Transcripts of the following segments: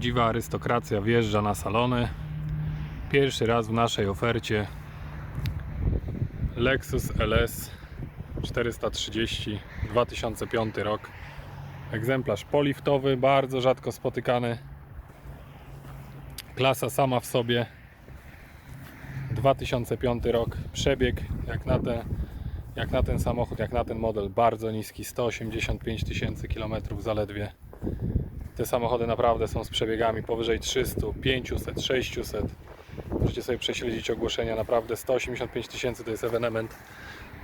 Prawdziwa arystokracja wjeżdża na salony. Pierwszy raz w naszej ofercie Lexus LS 430 2005 rok. Egzemplarz poliftowy, bardzo rzadko spotykany. Klasa sama w sobie. 2005 rok. Przebieg jak na, te, jak na ten samochód, jak na ten model bardzo niski 185 tysięcy kilometrów zaledwie. Te samochody naprawdę są z przebiegami powyżej 300, 500, 600. Możecie sobie prześledzić ogłoszenia, naprawdę 185 tysięcy to jest ewenement.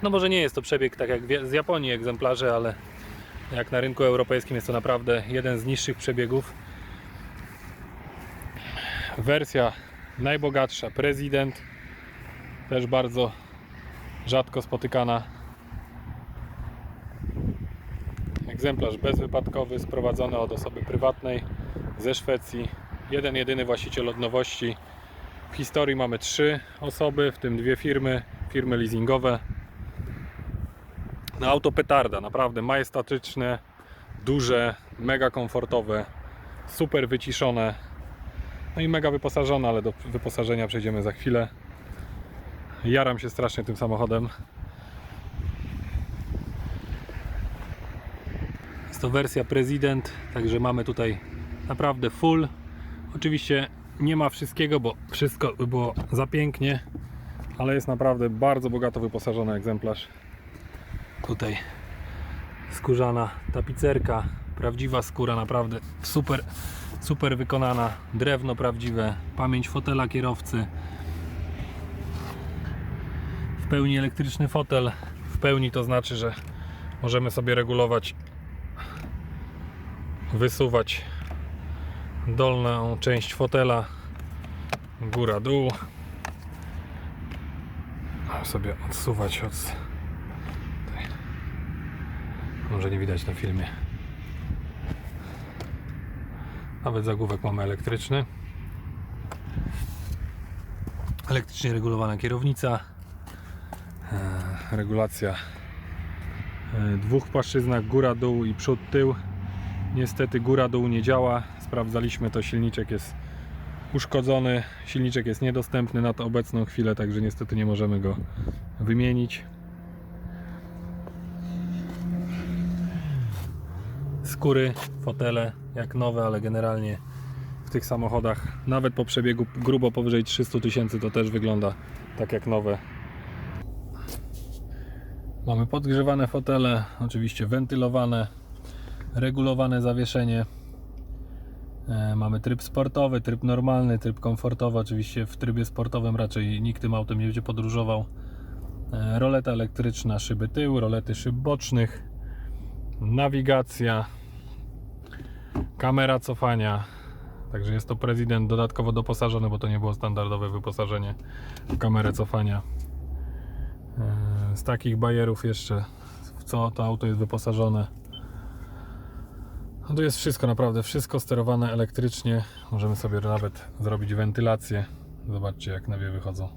No może nie jest to przebieg tak jak z Japonii egzemplarze, ale jak na rynku europejskim jest to naprawdę jeden z niższych przebiegów. Wersja najbogatsza, prezydent, też bardzo rzadko spotykana. Egzemplarz bezwypadkowy, sprowadzony od osoby prywatnej ze Szwecji. Jeden jedyny właściciel od nowości. W historii mamy trzy osoby, w tym dwie firmy, firmy leasingowe. No auto petarda, naprawdę majestatyczne, duże, mega komfortowe, super wyciszone. No i mega wyposażone, ale do wyposażenia przejdziemy za chwilę. Jaram się strasznie tym samochodem. Jest to wersja prezydent, także mamy tutaj naprawdę full. Oczywiście nie ma wszystkiego, bo wszystko by było za pięknie, ale jest naprawdę bardzo bogato wyposażony egzemplarz. Tutaj skórzana tapicerka, prawdziwa skóra, naprawdę super, super wykonana, drewno prawdziwe, pamięć fotela kierowcy, w pełni elektryczny fotel, w pełni to znaczy, że możemy sobie regulować, wysuwać dolną część fotela, góra, dół, sobie odsuwać od może nie widać na filmie. Nawet zagłówek mamy elektryczny. Elektrycznie regulowana kierownica. E, regulacja e, dwóch płaszczyznach góra, dół i przód, tył niestety góra, dół nie działa. Sprawdzaliśmy to, silniczek jest uszkodzony, silniczek jest niedostępny na to obecną chwilę, także niestety nie możemy go wymienić. Skóry, fotele jak nowe, ale generalnie w tych samochodach nawet po przebiegu grubo powyżej 300 tysięcy to też wygląda tak jak nowe. Mamy podgrzewane fotele, oczywiście wentylowane, regulowane zawieszenie. E, Mamy tryb sportowy, tryb normalny, tryb komfortowy. Oczywiście w trybie sportowym raczej nikt tym autem nie będzie podróżował. E, Roleta elektryczna, szyby tył, rolety szyb bocznych, nawigacja, kamera cofania. Także jest to prezydent dodatkowo doposażony, bo to nie było standardowe wyposażenie w kamerę cofania. E, Z takich bajerów jeszcze w co to auto jest wyposażone. No tu jest wszystko naprawdę, wszystko sterowane elektrycznie. Możemy sobie nawet zrobić wentylację. Zobaczcie jak nawie wychodzą.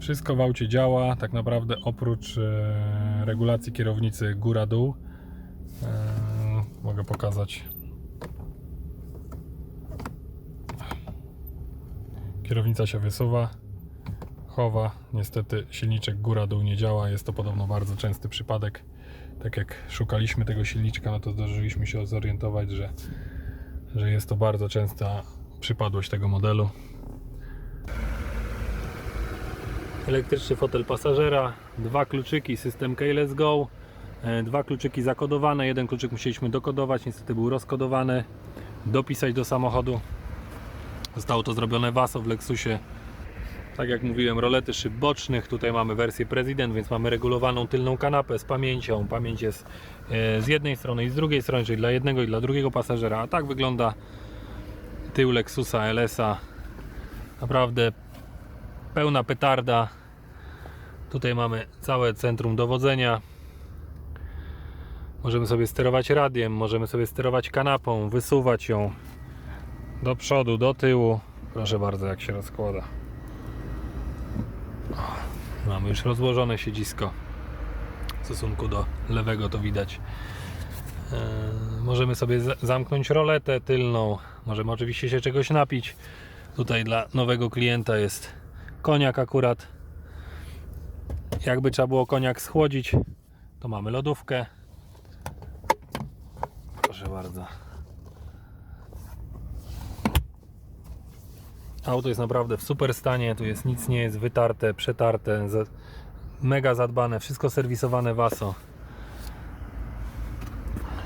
Wszystko w aucie działa, tak naprawdę oprócz e, regulacji kierownicy góra-dół. E, mogę pokazać. Kierownica się wysuwa chowa. Niestety silniczek góra-dół nie działa. Jest to podobno bardzo częsty przypadek. Tak jak szukaliśmy tego silniczka, no to zdążyliśmy się zorientować, że, że jest to bardzo częsta przypadłość tego modelu. Elektryczny fotel pasażera, dwa kluczyki, system Keyless Go, e, dwa kluczyki zakodowane, jeden kluczyk musieliśmy dokodować, niestety był rozkodowany, dopisać do samochodu. Zostało to zrobione w ASO w Lexusie tak jak mówiłem, rolety szyb bocznych. Tutaj mamy wersję President, więc mamy regulowaną tylną kanapę z pamięcią. Pamięć jest e, z jednej strony i z drugiej strony, czyli dla jednego i dla drugiego pasażera. A tak wygląda tył Lexusa LS-a. Naprawdę pełna petarda. Tutaj mamy całe centrum dowodzenia. Możemy sobie sterować radiem, możemy sobie sterować kanapą, wysuwać ją do przodu, do tyłu. Proszę bardzo, jak się rozkłada. Mamy już rozłożone siedzisko. W stosunku do lewego to widać. E, Możemy sobie za- zamknąć roletę tylną. Możemy oczywiście się czegoś napić. Tutaj dla nowego klienta jest koniak akurat. Jakby trzeba było koniak schłodzić, to mamy lodówkę. Proszę bardzo. Auto jest naprawdę w super stanie. Tu jest nic nie jest wytarte, przetarte, mega zadbane, wszystko serwisowane Vaso.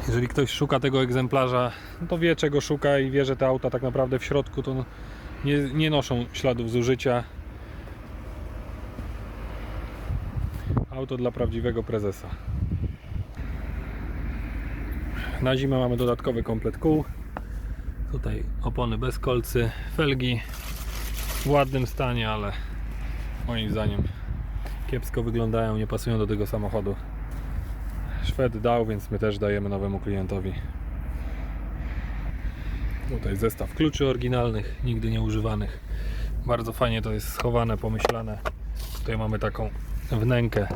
Jeżeli ktoś szuka tego egzemplarza, no to wie czego szuka i wie, że te auta tak naprawdę w środku to no, nie, nie noszą śladów zużycia. Auto dla prawdziwego prezesa. Na zimę mamy dodatkowy komplet kół. Tutaj opony bez kolcy, felgi w ładnym stanie, ale moim zdaniem kiepsko wyglądają, nie pasują do tego samochodu. Szwed dał, więc my też dajemy nowemu klientowi. Tutaj zestaw kluczy oryginalnych, nigdy nie używanych. Bardzo fajnie to jest schowane, pomyślane. Tutaj mamy taką wnękę.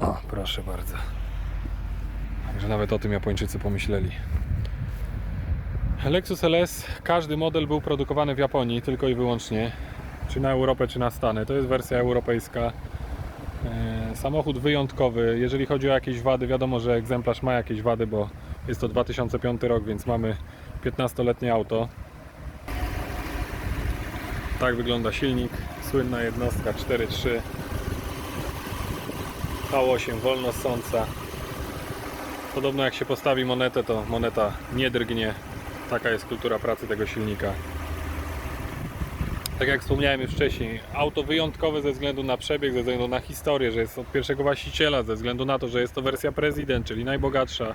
O, proszę bardzo. Także nawet o tym Japończycy pomyśleli. Lexus LS, każdy model był produkowany w Japonii tylko i wyłącznie. Czy na Europę, czy na Stany. To jest wersja europejska. E, Samochód wyjątkowy. Jeżeli chodzi o jakieś wady, wiadomo, że egzemplarz ma jakieś wady, bo jest to 2005 rok, więc mamy 15-letnie auto. Tak wygląda silnik. Słynna jednostka 4.3 V8 wolno ssąca. Podobno jak się postawi monetę, to moneta nie drgnie. Taka jest kultura pracy tego silnika. Tak jak wspomniałem już wcześniej, auto wyjątkowe ze względu na przebieg, ze względu na historię, że jest od pierwszego właściciela, ze względu na to, że jest to wersja prezydent, czyli najbogatsza.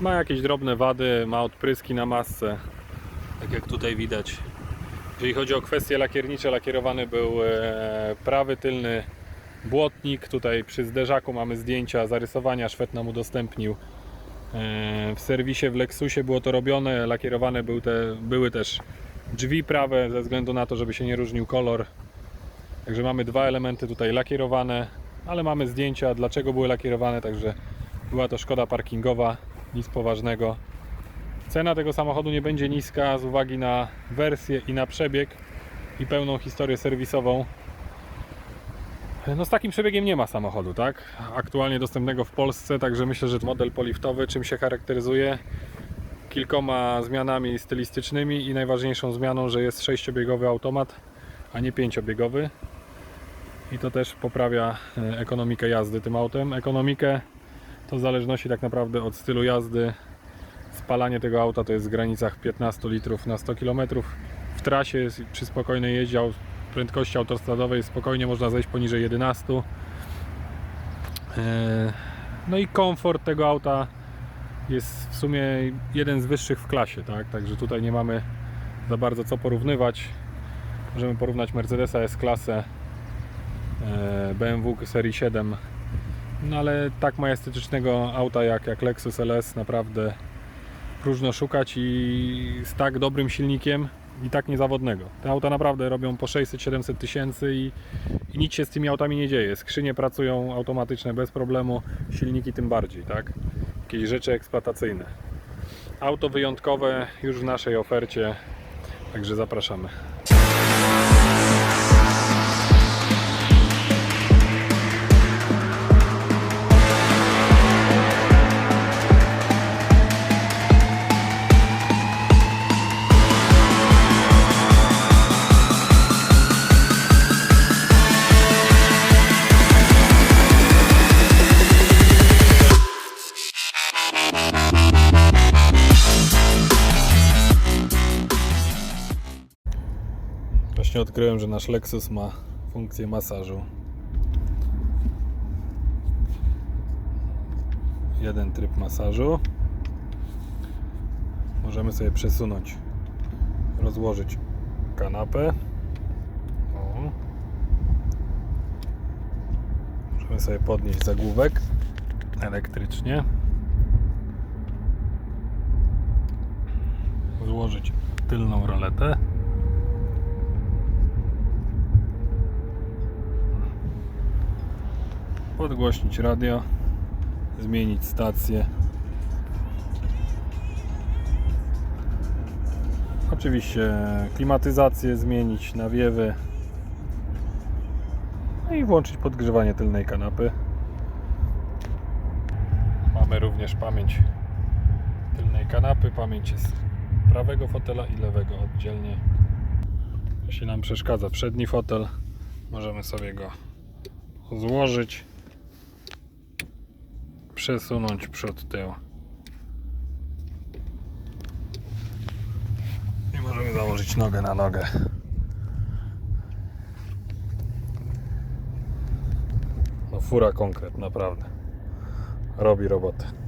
Ma jakieś drobne wady, ma odpryski na masce, tak jak tutaj widać. Jeżeli chodzi o kwestie lakiernicze, lakierowany był e, prawy tylny błotnik. Tutaj przy zderzaku mamy zdjęcia, zarysowania, Szwed nam udostępnił. E, W serwisie w Lexusie było to robione, lakierowane był te, były też drzwi prawe ze względu na to, żeby się nie różnił kolor. Także mamy dwa elementy tutaj lakierowane, ale mamy zdjęcia dlaczego były lakierowane, także była to szkoda parkingowa, nic poważnego. Cena tego samochodu nie będzie niska z uwagi na wersję i na przebieg i pełną historię serwisową. No z takim przebiegiem nie ma samochodu, tak? Aktualnie dostępnego w Polsce, także myślę, że model poliftowy czym się charakteryzuje? Kilkoma zmianami stylistycznymi i najważniejszą zmianą, że jest sześciobiegowy automat, a nie pięciobiegowy. I to też poprawia e, ekonomikę jazdy tym autem. Ekonomikę to w zależności tak naprawdę od stylu jazdy. Spalanie tego auta to jest w granicach 15 litrów na 100 km. W trasie przy spokojnej jeździe prędkości autostradowej spokojnie można zejść poniżej 11. E, No i komfort tego auta jest w sumie jeden z wyższych w klasie, tak? Także tutaj nie mamy za bardzo co porównywać. Możemy porównać Mercedesa S-klasę, e, BMW serii 7. No ale tak majestetycznego auta jak, jak Lexus LS naprawdę próżno szukać i z tak dobrym silnikiem i tak niezawodnego. Te auta naprawdę robią po 600-700 tysięcy i, i nic się z tymi autami nie dzieje. Skrzynie pracują automatyczne bez problemu, silniki tym bardziej, tak? Jakieś rzeczy eksploatacyjne. Auto wyjątkowe już w naszej ofercie, także zapraszamy. Właśnie odkryłem, że nasz Lexus ma funkcję masażu. Jeden tryb masażu. Możemy sobie przesunąć, rozłożyć kanapę. O. Możemy sobie podnieść zagłówek elektrycznie. Złożyć tylną roletę. Podgłośnić radio zmienić stację. Oczywiście klimatyzację zmienić, nawiewy. No i włączyć podgrzewanie tylnej kanapy. Mamy również pamięć tylnej kanapy. Pamięć jest prawego fotela i lewego oddzielnie. Jeśli nam przeszkadza przedni fotel, możemy sobie go złożyć, przesunąć przód, tył. I możemy założyć nogę na nogę. No fura konkret, naprawdę. Robi robotę.